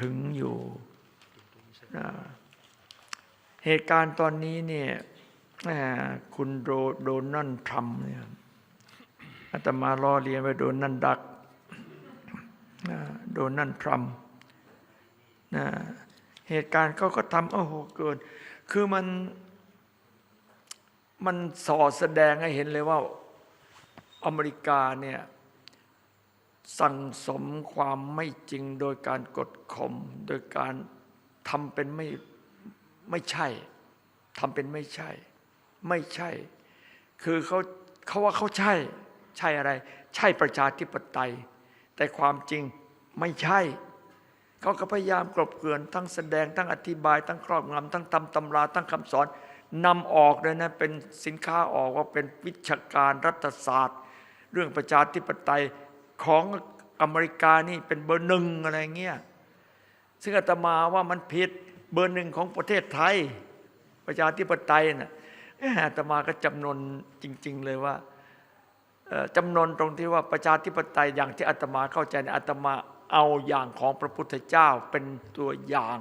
ถึงอยู่นะเหตุการณ์ตอนนี้เนี่ยคุณโดโดนัลด์ทรัมป์เนี่ยอาตมาล้อเลียนไปโดนัลด์ดักโดนัลด์ทรัมป์นะเหตุการณ์เขาก็ทำโอ้โหเกิน คือมันมันสอดแสดงให้เห็นเลยว่าอเมริกาเนี่ย สั่งสมความไม่จริงโดยการกดข่มโดยการทำเป็นไม่ไม่ใช่ทำเป็นไม่ใช่ ไม่ใช่ คือเขาเขาว่าเขาใช่ ใช่อะไร ใช่ประชาธิปไตย แต่ความจริงไม่ใช่ เขาก็พยายามกลบเกลื่อนทั้งแสดงทั้งอธิบาย ทั้งครอบงำทั้งตำตำรา ทั้งคำสอนนำออกเลยนะเป็นสินค้าออกว่าเป็นวิชาการรัฐศาสตร์ เรื่องประชาธิปไตย ของอเมริกานี่เป็นเบอร์หนึ่งอะไรเงี้ยซึ่งอาตมาว่ามันผิดเบอร์หนึ่งของประเทศไทย ประชาธิปไตยน่ะเอ๊ะอาตมาก็จำนนจริง ๆ เลยว่าจำนนตรงที่ว่าประชาธิปไตยอย่างที่อาตมาเข้าใจเนอาตมาเอาอย่างของพระพุทธเจ้าเป็นตัวอย่าง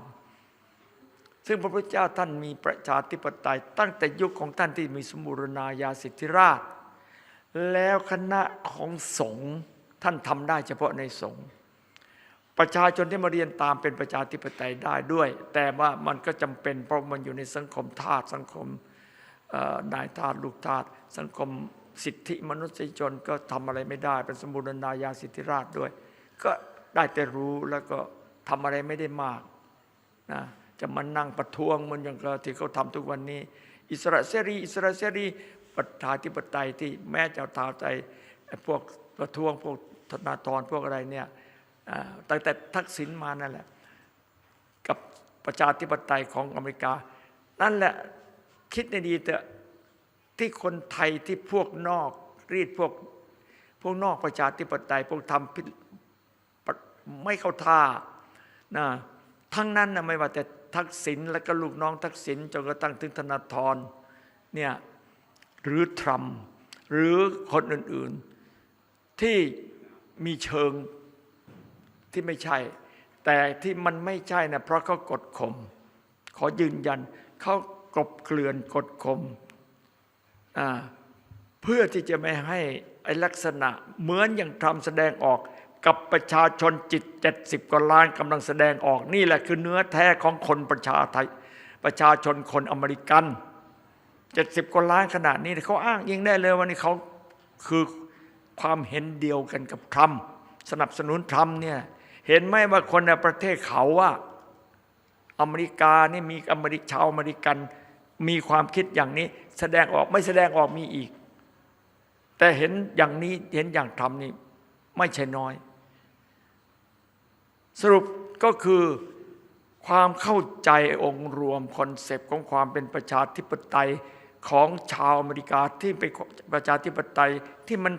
ซึ่งพระพุทธเจ้าท่านมีประชาธิปไตย ตั้งแต่ยุคของท่านที่มีสมบูรณาญาสิทธิราช แล้วคณะของสงฆ์ ท่านทำได้เฉพาะในสงฆ์ประชาชนที่มาเรียนตามเป็นประชาธิปไตยได้ด้วย แต่ว่ามันก็จำเป็นเพราะมันอยู่ในสังคมทาสสังคมนายทาสลูกทาสสังคมสิทธิมนุษยชนก็ทำอะไรไม่ได้ เป็นสมบูรณาญาสิทธิราชด้วย ก็ได้แต่รู้แล้วก็ทำอะไรไม่ได้มากนะจะมานั่งประท้วงเหมันอย่างที่เขาทำทุกวันนี้ อิสระเสรีอิสระเสรีประชาธิปไตยที่แม้จะท้าใจพวกประท้วงพวก ธนาธรพวกอะไรเนี่ยตั้งแต่ทักษิณมานั่นแหละ กับประชาธิปไตยของอเมริกา นั่นแหละคิดในดีแต่ที่คนไทยที่พวกนอกรีดพวกพวกนอกประชาธิปไตยพวกทำไม่เข้าท่านะทั้งนั้นนะไม่ว่าแต่ทักษิณและก็ลูกน้องทักษิณจนกระทั่งถึงธนาธรเนี่ยหรือทรัมป์หรือคนอื่น ๆที่ มีเชิงที่ไม่ใช่ แต่ที่มันไม่ใช่นะเพราะเขากดข่มขอยืนยันเขากลบเกลื่อนกดข่มเพื่อที่จะไม่ให้ไอ้ลักษณะเหมือนอย่างทำแสดงออกกับประชาชนจิต 70กว่าล้านกำลังแสดงออกนี่แหละคือเนื้อแท้ของคนประชาไทยประชาชนคนอเมริกัน 70กว่าล้านขนาดนี้เขาอ้างยิงได้เลยว่านี่เขาคือ ความเห็นเดียวกันกับทรัมป์สนับสนุนทรัมป์เนี่ยเห็นไหมว่าคนในประเทศเขาว่า อเมริกานี่มีอเมริกชาวอเมริกันมีความคิดอย่างนี้ แสดงออกไม่แสดงออกมีอีก แต่เห็นอย่างนี้เห็นอย่างทำนี่ไม่ใช่น้อย สรุปก็คือความเข้าใจองค์รวมคอนเซปต์ของความเป็นประชาธิปไตยของชาวอเมริกาที่เป็นประชาธิปไตยที่มัน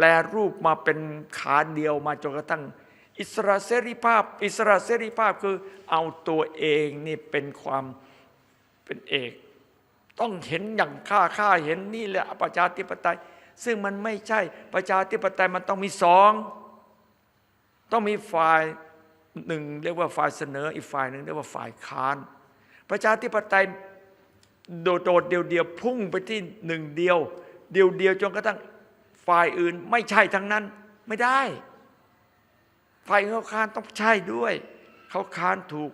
แปลรูปมาเป็นขาเดียวมาจนกระทั่ง อิสระเสรีภาพ อิสระเสรีภาพคือเอาตัวเองนี่เป็นความเป็นเอก ต้องเห็นอย่างข้าข้าเห็นนี่แหละประชาธิปไตย ซึ่งมันไม่ใช่ประชาธิปไตยมันต้องมีสองต้องมีฝ่ายหนึ่งเรียกว่าฝ่ายเสนออีกฝ่ายหนึ่งเรียกว่าฝ่ายค้าน ประชาธิปไตยโดดโดดเดียวเดียวพุ่งไปที่หนึ่งเดียว เดียวเดียวจนกระทั่ง ฝ่ายอื่นไม่ใช่ทั้งนั้นไม่ได้ ฝ่ายเขาค้านต้องใช่ด้วย เขาค้านถูก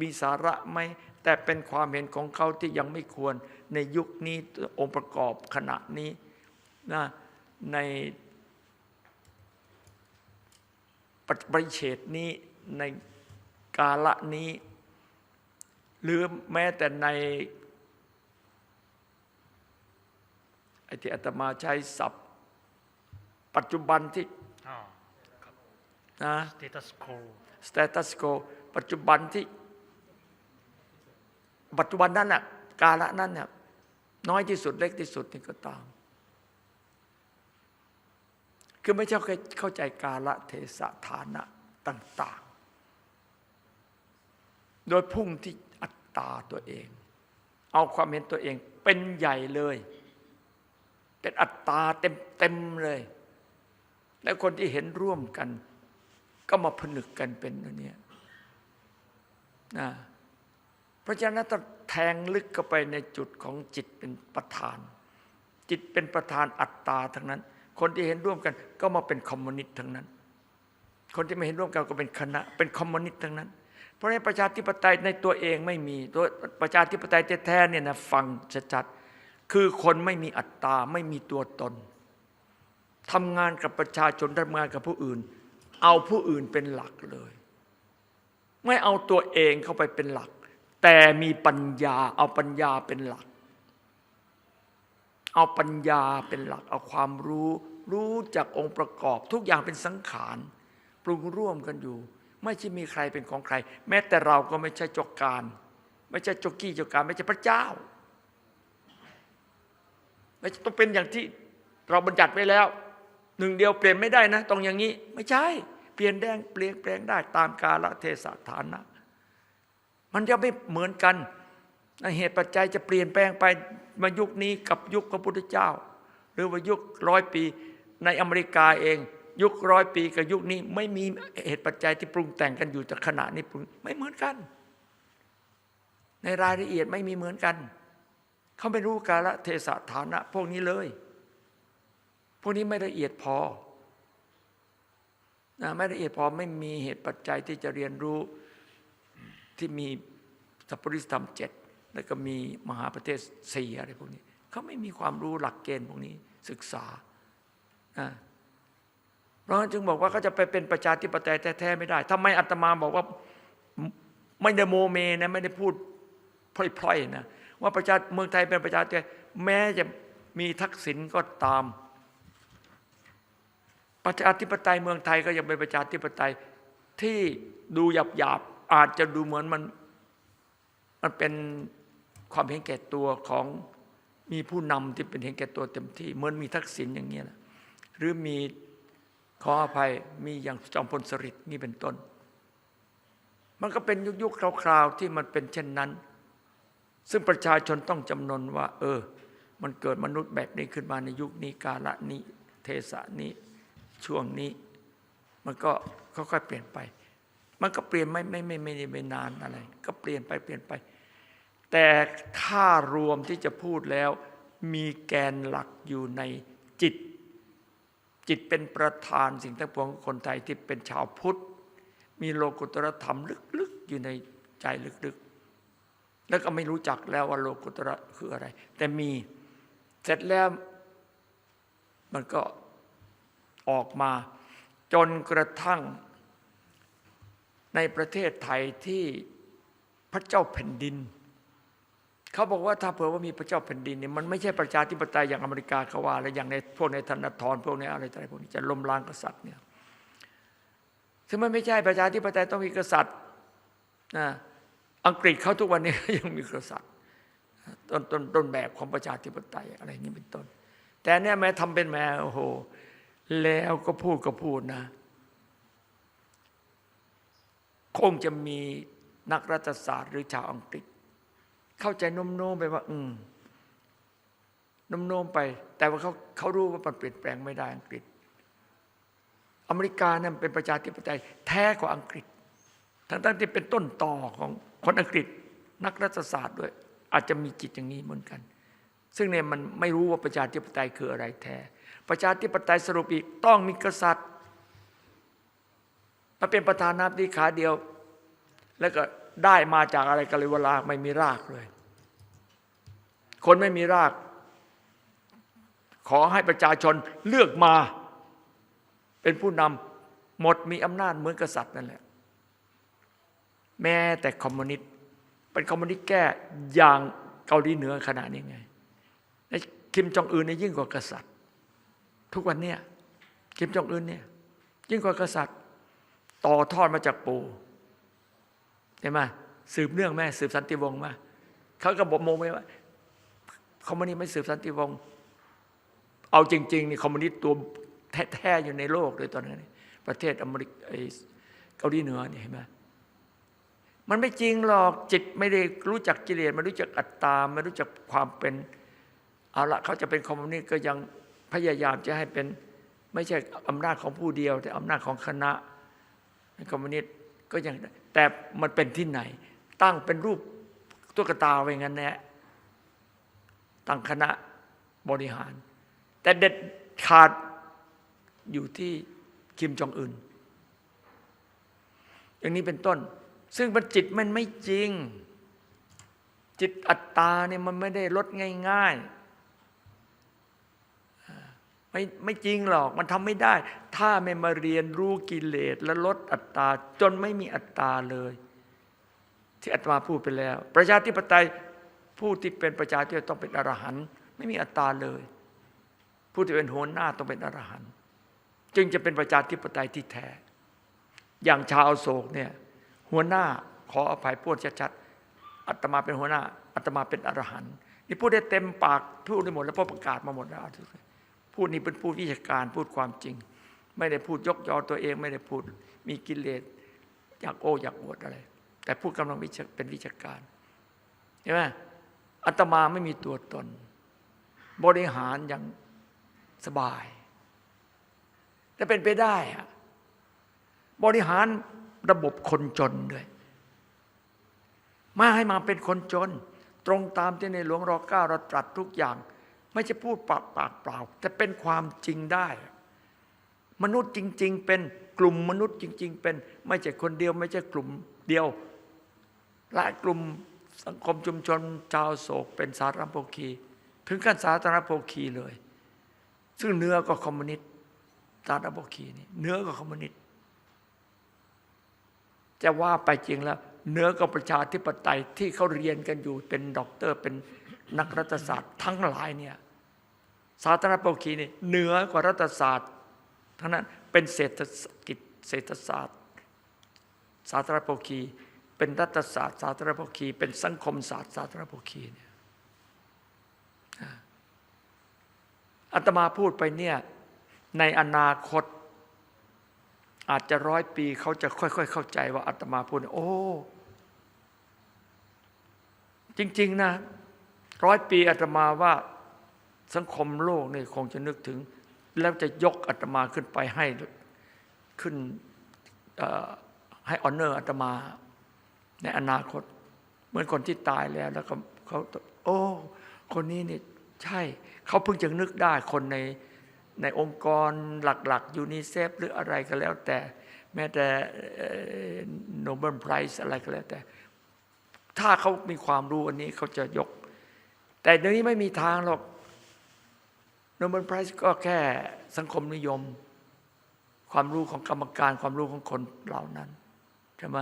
มีสาระไหมแต่เป็นความเห็นของเขาที่ยังไม่ควรในยุคนี้องค์ประกอบขณะนี้นะในปริเฉดนี้ในกาละนี้ หรือแม้แต่ในไอที่อาตมาใช้ศัพท์ ปัจจุบันที่อ่านะ status quo status quo ปัจจุบันที่ ปัจจุบันนั้นน่ะกาละนั้นน่ะน้อยที่สุดเล็กที่สุดนี่ก็ตาม คือไม่ใช่เข้าใจกาละเทศะฐานะต่าง ๆ โดยพุ่งที่อัตตาตัวเอง เอาความเห็นตัวเองเป็นใหญ่เลย เป็นอัตตาเต็ม ๆ เลย และคนที่เห็นร่วมกัน ก็มาผนึกกันเป็นอันนี้นะเพราะฉะนั้นต้องแทงลึกเข้าไปในจุดของจิตเป็นประธาน จิตเป็นประธานอัตตาทั้งนั้น คนที่เห็นร่วมกันก็มาเป็นคอมมิวนิสต์ทั้งนั้น คนที่ไม่เห็นร่วมกันก็เป็นคณะ เป็นคอมมิวนิสต์ทั้งนั้น เพราะฉะนั้นประชาธิปไตยในตัวเองไม่มีตัวประชาธิปไตยแท้ๆเนี่ยนะฟังชัดๆคือคนไม่มีอัตตาไม่มีตัวตน ทำงานกับประชาชนทำงานกับผู้อื่น เอาผู้อื่นเป็นหลักเลย ไม่เอาตัวเองเข้าไปเป็นหลัก แต่มีปัญญาเอาปัญญาเป็นหลัก เอาปัญญาเป็นหลัก เอาความรู้รู้จากองค์ประกอบ ทุกอย่างเป็นสังขารปรุงร่วมกันอยู่ ไม่ใช่มีใครเป็นของใคร แม้แต่เราก็ไม่ใช่จกการ ไม่ใช่จกกี้จกการ ไม่ใช่พระเจ้าไม่ใช่ต้องเป็นอย่างที่เราบัญญัติไว้แล้ว หนึ่งเดียวเปลี่ยนไม่ได้นะต้องอย่างนี้ ไม่ใช่ เปลี่ยนแดงเปลี่ยนแปลงได้ตามกาลเทศะฐานะ มันจะไม่เหมือนกันเหตุปัจจัยจะเปลี่ยนแปลงไปมายุคนี้กับยุคพระพุทธเจ้า หรือว่ายุคร้อยปีในอเมริกาเอง ยุคร้อยปีกับยุคนี้ไม่มีเหตุปัจจัยที่ปรุงแต่งกันอยู่แต่ขณะนี้ปรุงไม่เหมือนกัน ในรายละเอียดไม่มีเหมือนกัน เขาไม่รู้กาลเทศะฐานะ พวกนี้เลย พวกนี้ไม่ละเอียดพอนะไม่ละเอียดพอไม่มีเหตุปัจจัยที่จะเรียนรู้ที่มีสัพปริสธรรมเจ็ดแล้วก็มีมหาประเทศสี่อะไรพวกนี้เขาไม่มีความรู้หลักเกณฑ์พวกนี้ศึกษานะเพราะฉะนั้นจึงบอกว่าเขาจะไปเป็นประชาธิปไตยแท้ๆไม่ได้ทำไมอาตมาบอกว่าไม่ได้โมเมนะไม่ได้พูดพล่อยๆนะว่าประชาเมืองไทยเป็นประชาธิปไตยแม้จะมีทักษิณก็ตาม ประชาธิปไตยเมืองไทยก็ยังเป็นประชาธิปไตยที่ดูหยาบๆอาจจะดูเหมือนมันมันเป็นความเห็นแก่ตัวของมีผู้นำที่เป็นเห็นแก่ตัวเต็มที่เหมือนมีทักษิณอย่างเงี้ยนะหรือมีขออภัยมีอย่างจอมพลสฤษดิ์นี่เป็นต้น มันก็เป็นยุคๆคราวๆที่มันเป็นเช่นนั้น ซึ่งประชาชนต้องจำนนว่า เออ มันเกิดมนุษย์แบบนี้ขึ้นมาในยุคนี้กาละนี้เทศะนี้ ช่วงนี้ มันก็ค่อยๆเปลี่ยนไป มันก็เปลี่ยนไม่ไม่ไม่ไม่ไม่ไม่นานอะไร ก็เปลี่ยนไปเปลี่ยนไป แต่ถ้ารวมที่จะพูดแล้ว มีแกนหลักอยู่ในจิต จิตเป็นประธานสิ่งทั้งปวงของคนไทยที่เป็นชาวพุทธ มีโลกุตรธรรมลึกๆ อยู่ในใจลึกๆ แล้วก็ไม่รู้จักแล้วว่าโลกุตระคืออะไร แต่มีเสร็จแล้วมันก็ ออกมา จนกระทั่ง ในประเทศไทยที่พระเจ้าแผ่นดิน เขาบอกว่าถ้าเผื่อว่ามีพระเจ้าแผ่นดินเนี่ยมันไม่ใช่ประชาธิปไตยอย่างอเมริกาเขาว่า และอย่างในพวกในธนาธรพวกในอะไรต่างๆพวกนี้จะล้มล้างกษัตริย์เนี่ยซึ่งมันไม่ใช่ประชาธิปไตยต้องมีกษัตริย์นะอังกฤษเขาทุกวันนี้ยังมีกษัตริย์ต้นต้นต้นแบบของประชาธิปไตยอะไรนี้เป็นต้น แต่เนี่ยแม้ทำเป็นแม่โอ้โห แล้วก็พูดก็พูดนะ คงจะมีนักรัฐศาสตร์หรือชาวอังกฤษ เข้าใจโน้มๆไปว่า อืมโน้มๆไป แต่ว่าเขาเขารู้ว่ามันเปลี่ยนแปลงไม่ได้อังกฤษ อเมริกาเนี่ยเป็นประชาธิปไตยแท้กว่าอังกฤษ ทั้งๆที่เป็นต้นต่อของคนอังกฤษ นักรัฐศาสตร์ด้วย อาจจะมีจิตอย่างนี้เหมือนกัน ซึ่งเนี่ยมันไม่รู้ว่าประชาธิปไตยคืออะไรแท้ ประชาธิปไตยสรุปอีกต้องมีกษัตริย์มาเป็นประธานาธิบดีขาเดียว แล้วก็ได้มาจากอะไรกันเลยเวลาไม่มีรากเลย คนไม่มีราก ขอให้ประชาชนเลือกมา เป็นผู้นำหมดมีอำนาจเหมือนกษัตริย์นั่นแหละ แม้แต่คอมมิวนิสต์เป็นคอมมิวนิสต์แก้อย่างเกาหลีเหนือขนาดนี้ไงคิมจองอึนเนี่ยยิ่งกว่ากษัตริย์ ทุกวันเนี่ยคิมจองอึนเนี่ยยิ่งกว่ากษัตริย์ ต่อทอดมาจากปู่ใช่ไหมสืบเนื่องแม่สืบสันติวงศ์มาเขาก็บอกโมไว้ว่าคอมมิวนิสต์ไม่สืบสันติวงศ์เอาจริงๆนี่คอมมิวนิสต์ตัวแท้ๆอยู่ในโลกเลยตอนนั้น ประเทศอเมริกาเกาหลีเหนือเนี่ยเห็นไหมมันไม่จริงหรอกจิตไม่ได้รู้จักกิเลสไม่รู้จักอัตตาไม่รู้จักความเป็นเอาละเขาจะเป็นคอมมิวนิสต์ก็ยัง พยายามจะให้เป็นไม่ใช่อำนาจของผู้เดียว แต่อำนาจของคณะคอมมิวนิสต์ก็ยังแต่มันเป็นที่ไหน ตั้งเป็นรูปตุ๊กตาไว้งั้นแน่ตั้งคณะบริหาร แต่เด็ดขาดอยู่ที่คิมจองอึนอย่างนี้เป็นต้น ซึ่งมันจิตมันไม่จริง จิตอัตตาเนี่ยมันไม่ได้ลดง่าย ๆ ไม่ไม่จริงหรอกมันทำไม่ได้ ถ้าไม่มาเรียนรู้กิเลสและลดอัตตา จนไม่มีอัตตาเลย ที่อาตมาพูดไปแล้ว ประชาธิปไตยผู้ที่เป็นประชาธิปไตยต้องเป็นอรหันต์ไม่มีอัตตาเลย ผู้ที่เป็นหัวหน้าต้องเป็นอรหันต์จึงจะเป็นประชาธิปไตยที่แท้ อย่างชาวโศกเนี่ยหัวหน้าขออภัยพูดชัดๆอาตมาเป็นหัวหน้าอาตมาเป็นอรหันต์นี่พูดได้เต็มปากพูดได้หมดแล้วพราะประกาศมาหมดแล้ว พูดนี้เป็นพูดวิชาการพูดความจริง ไม่ได้พูดยกยอตัวเอง ไม่ได้พูดมีกิเลสอยากโอ้อยากอวดอะไร แต่พูดกำลังวิชาเป็นวิชาการเห็นไหมอาตมาไม่มีตัวตน บริหารอย่างสบายแต่เป็นไปได้อะบริหารระบบคนจนด้วย มาให้มาเป็นคนจน ตรงตามที่ในหลวงรอเก้าเราตรัสทุกอย่าง ไม่ใช่พูดปากปากเปล่า แต่เป็นความจริงได้ มนุษย์จริง ๆ เป็นกลุ่มมนุษย์จริง ๆ เป็น ไม่ใช่คนเดียว ไม่ใช่กลุ่มเดียว หลายกลุ่มสังคมชุมชนชาวโศก เป็นสาธารณโภคี ถึงขั้นสาธารณโภคีเลย ซึ่งเนื้อก็คอมมิวนิสต์สาธารณโภคีนี่เนื้อก็คอมมิวนิสต์จะว่าไปจริงแล้ว เนื้อกับประชาธิปไตยที่เขาเรียนกันอยู่เป็นด็อกเตอร์เป็น นักรัฐศาสตร์ทั้งหลายเนี่ยสาธารณโภคีนี่เหนือกว่ารัฐศาสตร์ทั้งนั้นเป็นเศรษฐกิจเศรษฐศาสตร์สาธารณโภคีเป็นรัฐศาสตร์สาธารณโภคีเป็นสังคมศาสตร์สาธารณโภคีเนี่ยอาตมาพูดไปเนี่ยในอนาคต อาจจะร้อยปีเขาจะค่อย ๆ เข้าใจว่าอาตมาพูดโอ้จริง ๆ นะ ร้อยปีอาตมาว่าสังคมโลกนี่คงจะนึกถึง แล้วจะยกอาตมาขึ้นไปให้ขึ้นให้ออนเนอร์อาตมาในอนาคต เหมือนคนที่ตายแล้วแล้วก็เขาโอ้ คนนี้นี่ใช่เขาเพิ่งจะนึกได้คนในในองค์กรหลักๆยูนิเซฟหรืออะไรก็แล้วแต่ แม้แต่โนเบิลไพรส์อะไรก็แล้วแต่ ถ้าเขามีความรู้อันนี้เขาจะยก แต่เดี๋ยวนี้ไม่มีทางหรอกโนเบลไพรส์ก็แค่สังคมนิยม ความรู้ของกรรมการความรู้ของคนเหล่านั้นใช่ไหม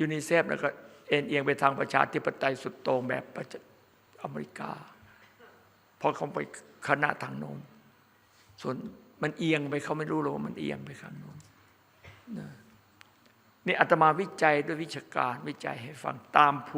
ยูนิเซฟแล้วก็เอ็นเอียงไปทางประชาธิปไตยสุดโต่งแบบอเมริกาพราะเขาไปคณะทางโน้นส่วนมันเอียงไปเขาไม่รู้หรอกว่ามันเอียงไปข้างโน้นนี่อาตมาวิจัยด้วยวิชาการวิจัยให้ฟังตามภู